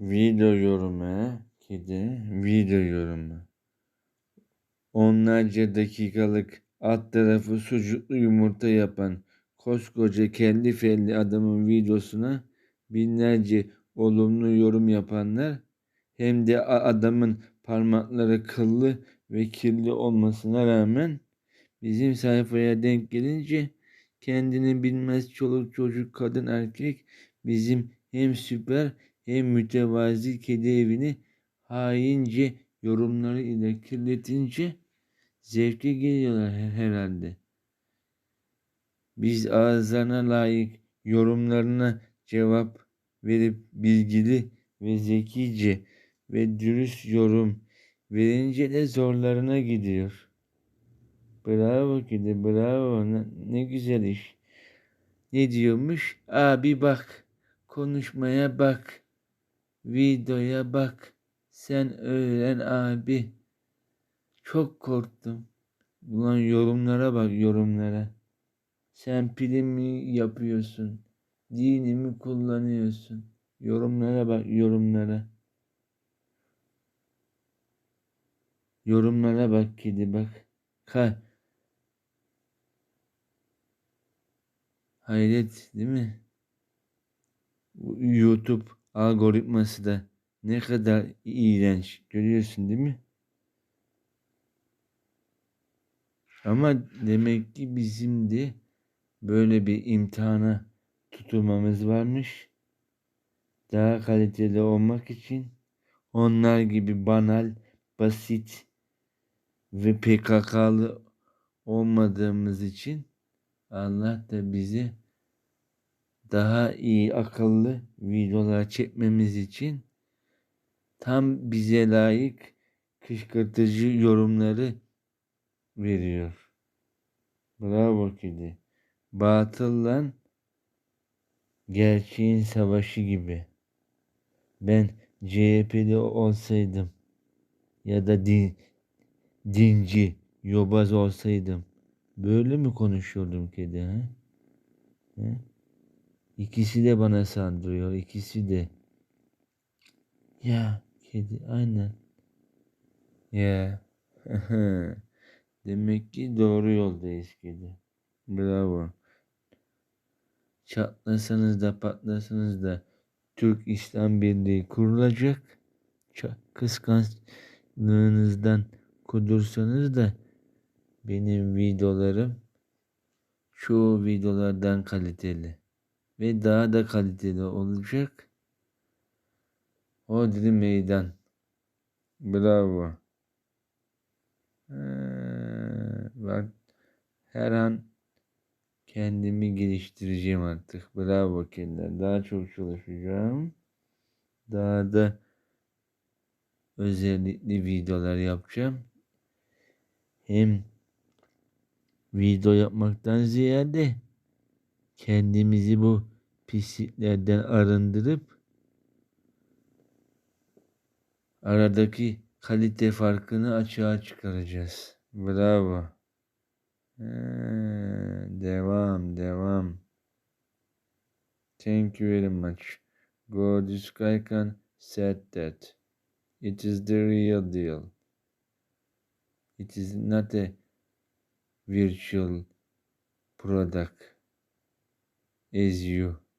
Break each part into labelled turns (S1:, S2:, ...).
S1: Video yorumu, kedi, video yorumu. Onlarca dakikalık alt tarafı sucuklu yumurta yapan koskoca kelli felli adamın videosuna binlerce olumlu yorum yapanlar hem de adamın parmakları kıllı ve kirli olmasına rağmen bizim sayfaya denk gelince kendini bilmez çoluk çocuk kadın erkek bizim hem süper hem mütevazi kedi evini haince yorumları ile kirletince zevke geliyorlar herhalde. Biz ağızlarına layık yorumlarına cevap verip bilgili ve zekice ve dürüst yorum verince de zorlarına gidiyor. Bravo kedi bravo ne, ne güzel iş. Ne diyormuş? Abi bak konuşmaya bak. Videoya bak. Sen öğren abi. Çok korktum. Ulan yorumlara bak yorumlara. Sen pilimi yapıyorsun. Dinimi kullanıyorsun. Yorumlara bak yorumlara. Yorumlara bak kedi bak. Ka Hayret değil mi? YouTube algoritması da ne kadar iğrenç görüyorsun değil mi? Ama demek ki bizim de böyle bir imtihana tutulmamız varmış. Daha kaliteli olmak için onlar gibi banal, basit ve PKK'lı olmadığımız için Allah da bizi daha iyi akıllı videolar çekmemiz için tam bize layık kışkırtıcı yorumları veriyor. Bravo kedi. Batılla gerçeğin savaşı gibi. Ben CHP'li olsaydım ya da din, dinci, yobaz olsaydım böyle mi konuşuyordum kedi ha? ha? İkisi de bana sandırıyor. ikisi de. Ya kedi aynen. Ya. Demek ki doğru yoldayız kedi. Bravo. Çatlasanız da patlasanız da Türk İslam Birliği kurulacak. Kıskançlığınızdan kudursanız da benim videolarım çoğu videolardan kaliteli ve daha da kaliteli olacak. Hodri meydan. Bravo. Ee, bak her an kendimi geliştireceğim artık. Bravo kediler. Daha çok çalışacağım. Daha da özellikli videolar yapacağım. Hem video yapmaktan ziyade kendimizi bu pisliklerden arındırıp aradaki kalite farkını açığa çıkaracağız. Bravo. Ee, devam, devam. Thank you very much. Gorgeous Kaikan said that it is the real deal. It is not a virtual product as you.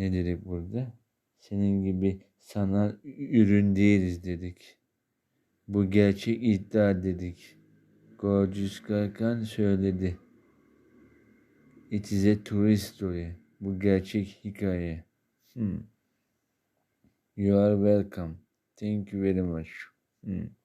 S1: Ne dedik burada? Senin gibi sanal ürün değiliz dedik. Bu gerçek iddia dedik. Gorgeous Kakan söyledi. It is a true story. Bu gerçek hikaye. Hmm. You are welcome. Thank you very much. Hmm.